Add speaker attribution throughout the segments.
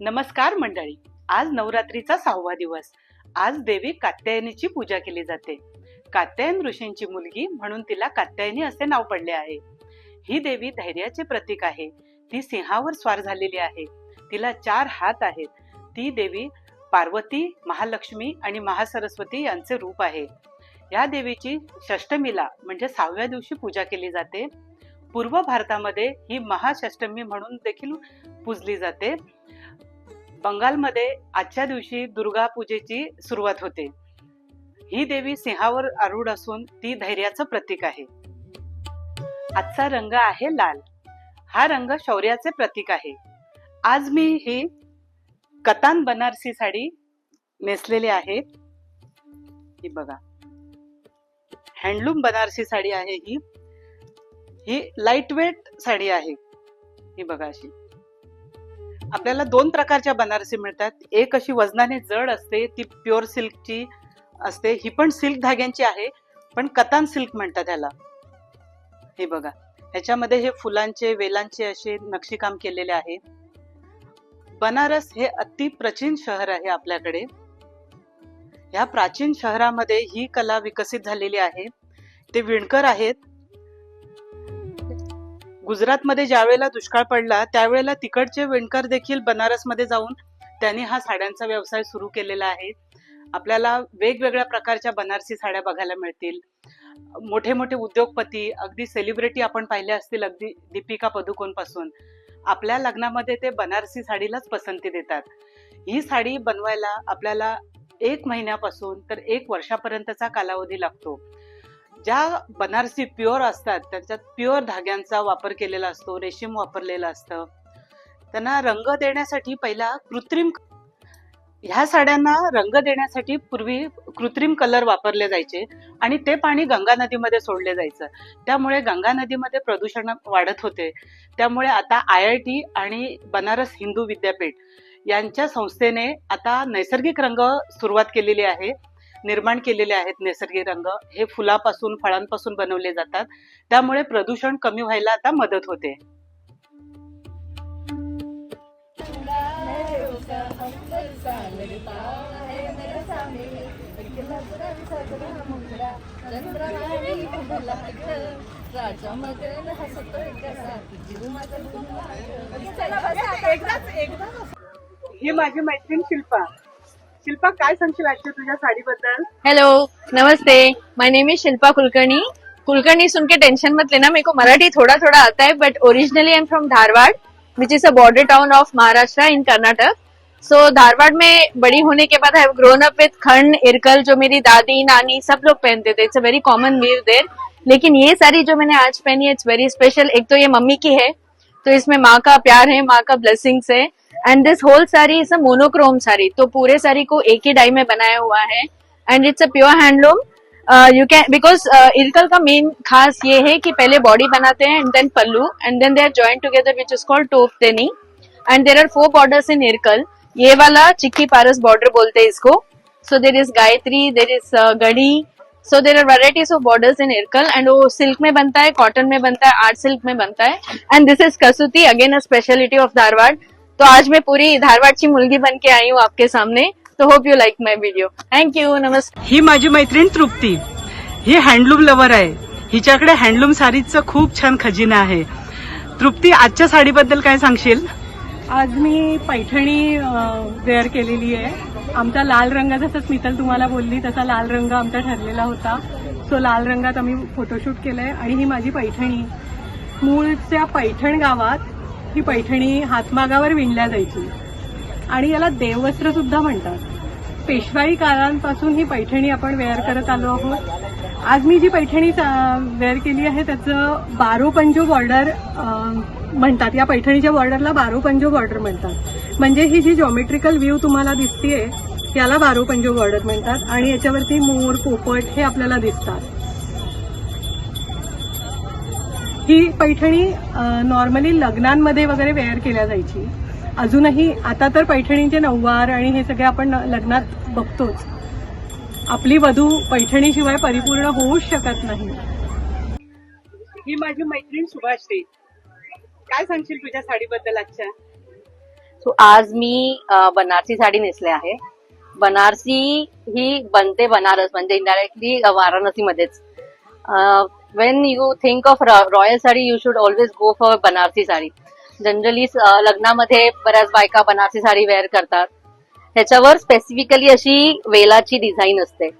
Speaker 1: नमस्कार मंडळी. आज नवरात्रीचा सहावा दिवस. आज देवी कात्यायनीची पूजा केली जाते. कात्यायन ऋषींची मुलगी म्हणून तिला कात्यायनी असे नाव पडले आहे. ही देवी धैर्याचे प्रतीक आहे. ती सिंहावर स्वार झालेली आहे. तिला चार हात आहेत. ती देवी पार्वती महालक्ष्मी आणि महासरस्वती यांचे रूप आहे. या देवीची षष्टमीला म्हणजे सहाव्या दिवशी पूजा केली जाते. पूर्व भारतामध्ये ही महाषष्टमी म्हणून देखील पूजली जाते. बंगालमध्ये आजच्या दिवशी दुर्गा पूजेची सुरुवात होते. ही देवी सिंहावर आरूढ असून ती धैर्याचं प्रतीक आहे. आजचा रंग आहे लाल. हा रंग शौर्याचे प्रतीक आहे. आज मी ही कतान बनारसी साडी नेसलेली आहे. ही बघा. हँडलूम बनारसी साडी आहे ही. ही लाइट वेट साडी आहे. ही बघा अशी. आपल्याला दोन प्रकारच्या बनारसी मिळतात. एक अशी वजनाने जड असते ती प्युअर सिल्कची असते. ही पण सिल्क धाग्यांची आहे पण कतान सिल्क म्हणतात ह्याला. हे बघा. ह्याच्यामध्ये हे फुलांचे वेलांचे असे नक्षीकाम केलेले आहे. बनारस हे अति प्राचीन शहर आहे आपल्याकडे. ह्या प्राचीन शहरामध्ये ही कला विकसित झालेली आहे. ते विणकर आहेत. गुजरातमध्ये ज्यावेळेला दुष्काळ पडला त्यावेळेला तिकडचे विणकर देखील बनारसमध्ये जाऊन त्यांनी हा साड्यांचा व्यवसाय सुरू केलेला आहे. आपल्याला वेगवेगळ्या प्रकारच्या बनारसी साड्या बघायला मिळतील. मोठे मोठे उद्योगपती अगदी सेलिब्रिटी आपण पाहिले असतील अगदी दीपिका पदुकोणपासून आपल्या लग्नामध्ये ते बनारसी साडीलाच पसंती देतात. ही साडी बनवायला आपल्याला एक महिन्यापासून तर एक वर्षापर्यंतचा कालावधी लागतो. ज्या बनारसी प्युअर असतात त्याच्यात प्युअर धाग्यांचा वापर केलेला असतो रेशीम वापरलेलं असतं. त्यांना रंग देण्यासाठी पहिला कृत्रिम ह्या साड्यांना रंग देण्यासाठी पूर्वी कृत्रिम कलर वापरले जायचे आणि ते पाणी गंगा नदीमध्ये सोडले जायचं. त्यामुळे गंगा नदीमध्ये प्रदूषण वाढत होते. त्यामुळे आता आय आय टी आणि बनारस हिंदू विद्यापीठ यांच्या संस्थेने आता नैसर्गिक रंग सुरुवात केलेली आहे. निर्माण केलेले आहेत नैसर्गिक रंग. हे फुलापासून फळांपासून बनवले जातात. त्यामुळे प्रदूषण कमी व्हायला आता मदत होते. ही माझी मैत्रीण शिल्पा. शिल्पा, काय सांगशील आजच्या तुझ्या
Speaker 2: hello Namaste. My name is Shilpa Kulkarni. Kulkarni सुन के टेंशन मत लेना, मेरे को मराठी थोड़ा थोड़ा आता है but originally I am from Dharwad which is a border town of Maharashtra in Karnataka so Dharwad में बड़ी होने के बाद आई ग्रोन अप विथ खंड, इरकल, जो मेरी दादी, नानी, सब लोग पहनते थे. It's a very common weave there लेकिन ये साड़ी जो मैंने आज पहनी है इट्स वेरी स्पेशल एक तो ये मम्मी की है तो इसमें माँ का प्यार है, माँ का ब्लेसिंग्स है. And this whole sari is a monochrome sari तो पूरे साड़ी को एक ही डाई में बनाया हुआ है। And it's a pure handloom you can because Irkal का मेन खास ये है कि पहले बॉडी बनाते हैं and then pallu and then they are joint together which is called tope teni and there are four borders in Irkal ये वाला चिक्की पारस बॉर्डर बोलते हैं इसको। So there is Gayatri there is Gadhi. So there are varieties of borders in Irkal and वो silk में बनता है cotton में बनता है आर्ट सिल्क में बनता है. And this is Kasuti again a speciality of Dharwad तो आज मैं पूरी धारवाड़ची मुलगी बन के आई हूँ आपके सामने। तो hope you like my video thank you नमस्कार
Speaker 1: ही माझी मैत्रीण तृप्ती. ही हँडलूम लवर आहे. हिच्याकडे हँडलूम साडीचं खूप छान खजिना आहे. तृप्ती आजच्या साडीबद्दल काय सांगशील?
Speaker 3: आज मी पैठणी वेअर केलेली आहे. आमचा लाल रंग जसं स्मितल तुम्हाला बोलली तसा लाल रंग आमचा ठरलेला होता. सो लाल रंगात आम्ही फोटोशूट केलंय. आणि ही माझी पैठणी. मूळच्या पैठण गावात ही पैठणी हातमागावर विणल्या जायची. आणि याला देववस्त्र सुद्धा म्हणतात. पेशवाई काळांपासून ही पैठणी आपण वेअर करत आलो आहोत. आज मी जी पैठणी वेअर केली आहे त्याचं बारो पंजो बॉर्डर म्हणतात. या पैठणीच्या बॉर्डरला बारो पंजो बॉर्डर म्हणतात. म्हणजे ही जी जॉमेट्रिकल व्ह्यू तुम्हाला दिसतीये याला बारो पंजो बॉर्डर म्हणतात. आणि याच्यावरती मोर पोपट हे आपल्याला दिसतात. ही पैठणी नॉर्मली लग्नांमध्ये वगैरे वेअर केल्या जायची. अजूनही आता तर पैठणींचे नऊवार आणि हे सगळे आपण लग्नात बघतोच. आपली वधू पैठणीशिवाय परिपूर्ण होऊच शकत नाही.
Speaker 1: ही माझी मैत्रीण सुभाश्री काय सांगशील तुझ्या साडीबद्दल आजच्या?
Speaker 4: सो आज मी अ, बनारसी साडी नेसले आहे. बनारसी ही बनते बनारस म्हणजे indirectly वाराणसीमध्येच. When you think of royal sari you should always go for Banarasi sari generally लग्नामध्ये बऱ्याच बायका बनारसी साडी वेअर करतात. ह्याच्यावर स्पेसिफिकली अशी वेलाची डिझाईन असते.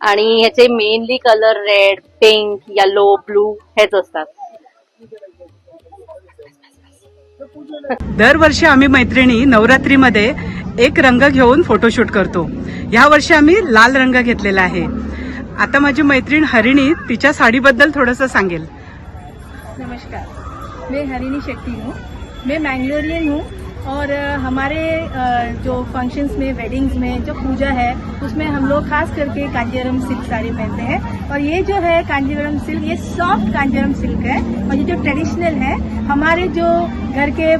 Speaker 4: आणि ह्याचे mainly colour red pink yellow blue हेच असतात.
Speaker 1: दरवर्षी आम्ही मैत्रिणी नवरात्रीमध्ये एक रंग घेऊन फोटोशूट करतो. या वर्षी आम्ही लाल रंग घेतलेला आहे. आता माझी मैत्रीण हरिणी तिच्या साडीबद्दल थोडंसं सांगेल.
Speaker 5: नमस्कार. मैं हरिणी शेट्टी हूँ. मैं मैंगलोरियन हूँ और हमारे जो फंक्शंस में वेडिंग्स में जो पूजा है उसमें हम लोग खास करके कांजीवरम सिल्क साड़ी पहनते हैं। और ये जो है कांजीवरम सिल्क ये सॉफ्ट कांजीवरम सिल्क है और ये जो ट्रेडिशनल है हमारे जो घर के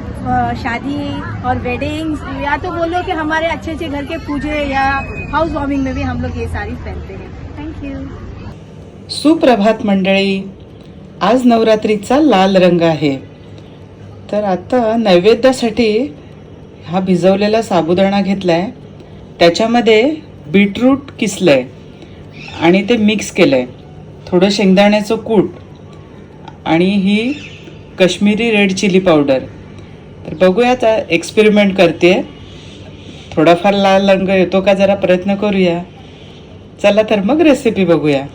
Speaker 5: शादी और वेडिंग्स या तो बोलो कि हमारे अच्छे अच्छे घर के पूजे या हाउस वार्मिंग में भी हम लोग ये साड़ी पहनते हैं।
Speaker 1: सुप्रभात मंडळी. आज नवरात्रीचा लाल रंग आहे. तर आता नैवेद्यासाठी हा भिजवलेला साबुदाणा घेतला आहे त्याच्यामध्ये बीटरूट किसलं आहे आणि ते मिक्स केलं आहे थोडं शेंगदाण्याचं कूट आणि ही कश्मीरी रेड चिली पावडर. तर बघूया आता एक्सपेरिमेंट करते थोडाफार लाल रंग येतो का जरा प्रयत्न करूया. चला तर मग रेसिपी बघूया.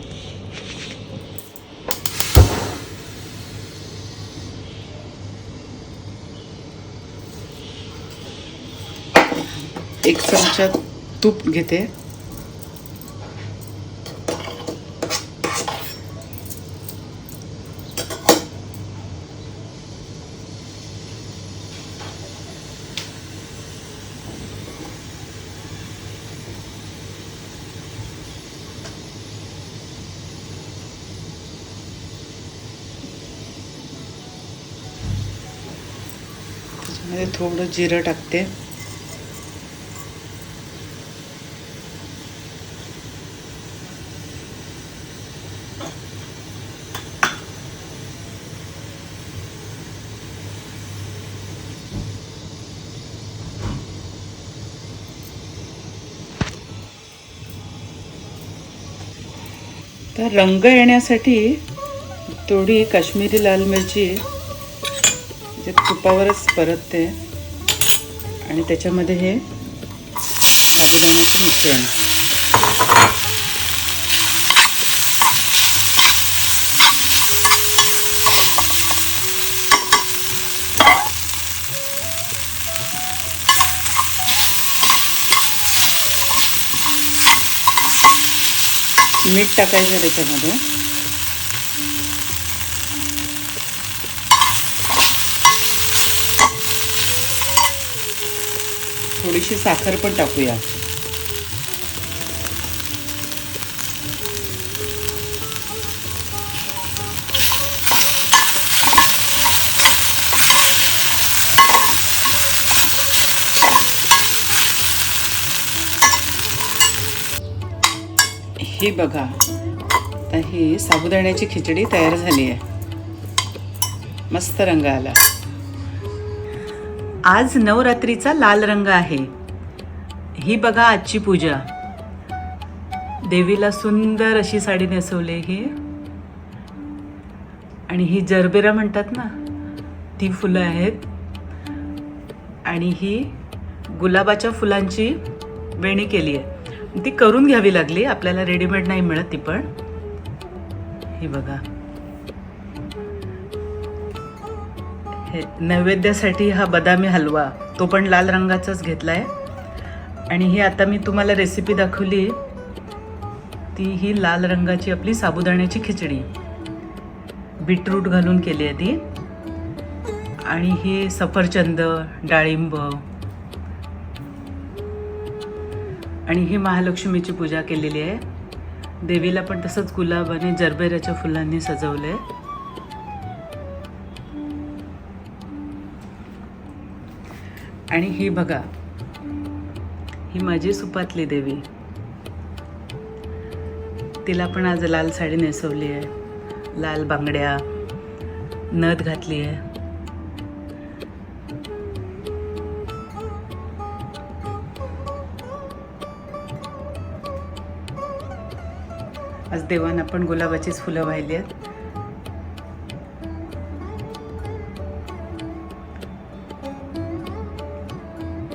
Speaker 1: एक चमचा तूप घेते. थोडं जिरं टाकते. तर रंग येण्यासाठी थोडी काश्मीरी लाल मिरची जे तुपावरच परतते. आणि त्याच्यामध्ये हे साबुदाण्याचं मिश्रण. मीठ टाकायचं त्याच्यामध्ये. थोडीशी साखर पण टाकूया. ही बघा. आता ही साबुदाण्याची खिचडी तयार झाली आहे. मस्त रंग आला. आज नवरात्रीचा लाल रंग आहे. ही बघा आजची पूजा. देवीला सुंदर अशी साडी नेसवली ही. आणि ही जरबेरा म्हणतात ना ती फुलं आहेत. आणि ही गुलाबाच्या फुलांची वेणी केली आहे. ती करून घ्यावी लागली. आपल्याला रेडीमेड नाही मिळत ती पण. हे बघा. हे नैवेद्यासाठी हा बदामी हलवा तो पण लाल रंगाचाच घेतलाय. आणि ही आता मी तुम्हाला रेसिपी दाखवली. ती ही लाल रंगाची आपली साबुदाण्याची खिचडी. बीटरूट घालून केली आहे ती. आणि ही सफरचंद डाळिंब आणि ही महालक्ष्मीची पूजा केलेली आहे. देवीला पण तसंच गुलाब आणि जरबेराच्या फुलांनी सजवलं आहे आणि ही बघा ही माझी सुपातली देवी. तिला पण आज लाल साडी नेसवली आहे. लाल बांगड्या नथ घातली आहे. आज देवांना पण गुलाबाचीच फुलं वाहिली आहेत.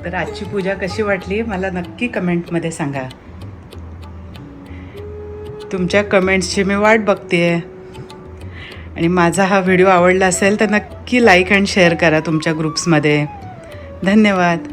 Speaker 1: तर आजची पूजा कशी वाटली मला नक्की कमेंटमध्ये सांगा. तुमच्या कमेंट्सची मी वाट बघते आणि माझा हा व्हिडिओ आवडला असेल तर नक्की लाईक अँड शेअर करा तुमच्या ग्रुप्समध्ये. धन्यवाद.